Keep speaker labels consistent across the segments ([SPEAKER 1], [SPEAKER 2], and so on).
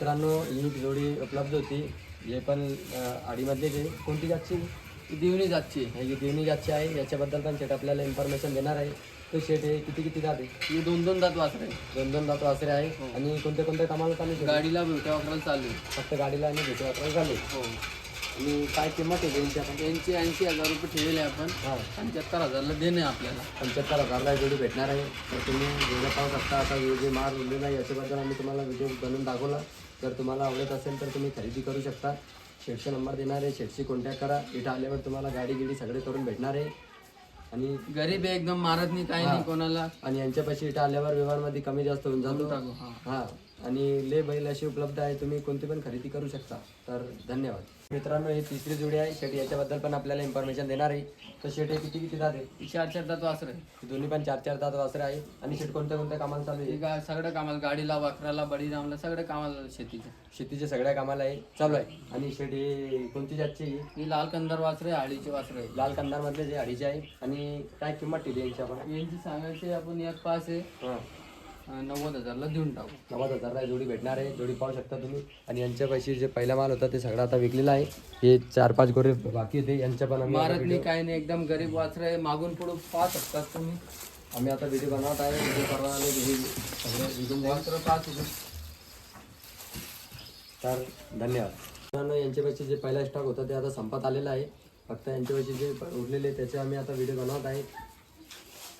[SPEAKER 1] मित्रांनो ही जोडी उपलब्ध होती. हे पण अं, आडीमधलीच आहे कोणती जातची?
[SPEAKER 2] दिवणी जातची.
[SPEAKER 1] ही दिवणी जातची आहे. याच्याबद्दल पण शेट आपल्याला इन्फॉर्मेशन देणार आहे. तो शेट हे किती किती जाते
[SPEAKER 2] मी दोन दोन दात वासरे
[SPEAKER 1] दोन दोन दात वासरे आहे. आणि कोणत्या कोणत्या कामाला चालू आहे?
[SPEAKER 2] गाडीला बिवट्या वापरायला चालू आहे.
[SPEAKER 1] फक्त गाडीला आणि भेटी वापरायला चालू आहे.
[SPEAKER 2] हो.
[SPEAKER 1] आणि काय किंमत आहे त्यांची? आपण
[SPEAKER 2] यांची ऐंशी हजार रुपये ठेवले आपण.
[SPEAKER 1] हां.
[SPEAKER 2] पंच्याहत्तर हजारला देणे आपल्याला.
[SPEAKER 1] पंच्याहत्तर हजारला जोडी भेटणार आहे. तर तुम्ही जोड्या पाहू शकता. आता हे जे माल उरलेला आहे याच्याबद्दल आम्ही तुम्हाला व्हिडिओ बनवून दाखवला. जर तुम्हाला आवडत असेल तर तुम्ही खरेदी करू शकता. शेटचा नंबर देणार आहे. शेटशी कॉन्टॅक्ट करा. इथं आल्यावर तुम्हाला गाडी गिडी सगळे करून भेटणार आहे. आणि
[SPEAKER 2] गरीब आहे एकदम मारत नाही काही नाही कोणाला.
[SPEAKER 1] आणि यांच्यापाशी इथं आल्यावर व्यवहारमध्ये कमी जास्त होऊन जातो.
[SPEAKER 2] टाकू हा.
[SPEAKER 1] हां. आणि ले बैल अशी उपलब्ध आहे तुम्ही कोणती पण खरेदी करू शकता. तर धन्यवाद. मित्रांनो ही तिसरी जोडी आहे. शेट याच्याबद्दल पण आपल्याला इन्फॉर्मेशन देणार आहे. तर शेट हे किती किती दात आहे?
[SPEAKER 2] चार चार दात वासरे
[SPEAKER 1] दोन्ही पण चार चार दात वासरे आहे आणि शेट कोणत्या कोणत्या कामाला चालू आहे?
[SPEAKER 2] गा सगळं कामाला गाडीला वाकराला बडीरामला सगळं कामाला शेतीच्या
[SPEAKER 1] शेतीच्या सगळ्या कामाला आहे. चालू आहे. आणि शेट हे कोणती जातची आहे?
[SPEAKER 2] ही लाल कंदार वासरे आळीचे वासरे
[SPEAKER 1] लाल कंदार मधले जे अडीचे आहे. आणि काय किंमत ठेवली यांची आपण?
[SPEAKER 2] यांची सांगायचे आपण एक पास आहे.
[SPEAKER 1] हां.
[SPEAKER 2] नव्वद हजारला देऊन टाकू.
[SPEAKER 1] नव्वद हजारला जोडी भेटणार आहे जोडी पाहू शकता तुम्ही. आणि यांच्या पैसे जे पहिला माल होता ते सगळं आता विकलेला आहे. हे चार पाच गोरे बाकी होते यांच्या पण आम्ही
[SPEAKER 2] मारत नाही काही नाही एकदम गरीब वासरे आहे. मागून पुढे पाहू शकतात तुम्ही.
[SPEAKER 1] आम्ही आता व्हिडिओ बनवत आहे व्हिडिओ परवा आले हे सगळे
[SPEAKER 2] पाच होते.
[SPEAKER 1] तर धन्यवाद. मित्रांनो यांच्या पैसे जे पहिला स्टॉक होता ते आता संपत आलेला आहे. फक्त यांच्या पैसे जे उरलेले त्याचे आम्ही आता व्हिडिओ बनवत आहे.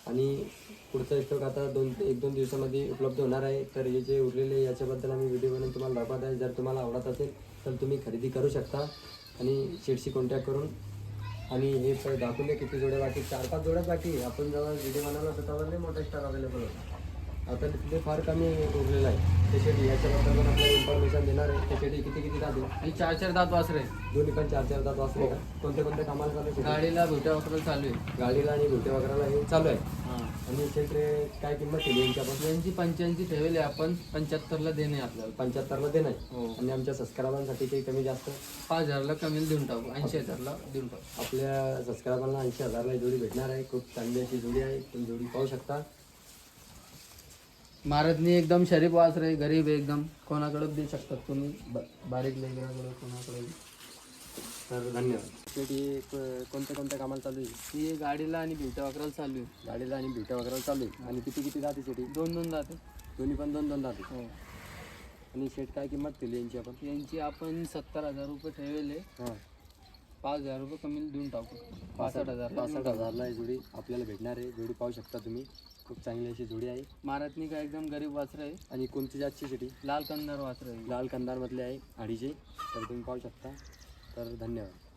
[SPEAKER 1] आणि पुढचा स्टॉक आता दोन एक दोन दिवसामध्ये उपलब्ध होणार आहे. तर हे जे उरलेले याच्याबद्दल आम्ही व्हिडिओ बनवून तुम्हाला दाखवत आहे. जर तुम्हाला आवडत असेल तर तुम्ही खरेदी करू शकता. आणि शेडशी कॉन्टॅक्ट करून. आणि हे प- दाखवून द्या किती जोड्या बाकी चार पाच जोड्या बाकी आपण जेव्हा व्हिडिओ बनवला होता तेव्हा मोठा स्टॉक अवेलेबल होता आता तिथे फार कमी उरलेलं आहे. त्यासाठी याच्याबद्दल पण आपल्याला इन्फॉर्मेशन देणार आहे. त्यासाठी किती किती जाते
[SPEAKER 2] ही चार चार दात वासरे. आहे.
[SPEAKER 1] दोन्ही पण चार चार तास वाचले का? कोणत्या कोणत्या कामाला चालू आहे
[SPEAKER 2] गाडीला बिवट्या वापरायला चालू आहे.
[SPEAKER 1] गाडीला आणि भुटे वगैरेला हे चालू आहे. आणि क्षेत्रे काय किंमत केली यांची आपण
[SPEAKER 2] यांची पंच्याऐंशी ठेवले आपण पंच्याहत्तरला देणे आपल्याला.
[SPEAKER 1] पंच्याहत्तरला दे नाही
[SPEAKER 2] हो.
[SPEAKER 1] आणि आमच्या सबस्क्रायबांसाठी काही कमी जास्त?
[SPEAKER 2] पाच हजारला कमी देऊन टाकू. ऐंशी हजारला देऊन टाकू.
[SPEAKER 1] आपल्या सबस्क्रायबांना ऐंशी हजारला जोडी भेटणार आहे. खूप चांगली अशी जोडी आहे. तुम्ही जोडी पाहू शकता.
[SPEAKER 2] महाराजनी एकदम शरीफ वासरे आहे, गरीब आहे एकदम. कोणाकडे देऊ शकतात तुम्ही. ब- बारीक लेकराकडे कोणाकडे
[SPEAKER 1] तर धन्यवाद. शेटी कोणत्या कोणत्या कामाला चालू आहे?
[SPEAKER 2] ही गाडीला आणि बिवट्या वाकराला चालू आहे.
[SPEAKER 1] गाडीला आणि भुट्या वगैरे चालू आहे. आणि किती किती जाते शेटी
[SPEAKER 2] दोन दोन जाते.
[SPEAKER 1] दोन्ही पण दोन दोन जाते.
[SPEAKER 2] हो.
[SPEAKER 1] आणि शेट काय किंमत केली यांची आपण?
[SPEAKER 2] यांची आपण सत्तर हजार रुपये ठेवले.
[SPEAKER 1] हां.
[SPEAKER 2] पाच हजार रुपये कमी देऊन टाकू. पासष्ट हजार.
[SPEAKER 1] पासष्ट हजारला ही जोडी. आपल्याला भेटणार आहे. जोडी पाहू शकता तुम्ही. खूप चांगली अशी जोडी आहे.
[SPEAKER 2] महाराजनी का एकदम गरीब वासरं आहे.
[SPEAKER 1] आणि कोणती जातची शेटी
[SPEAKER 2] लाल कंदार वासरं आहे.
[SPEAKER 1] लाल कंदारमधले आहे अडीचे तर तुम्ही पाहू शकता. तर धन्यवाद.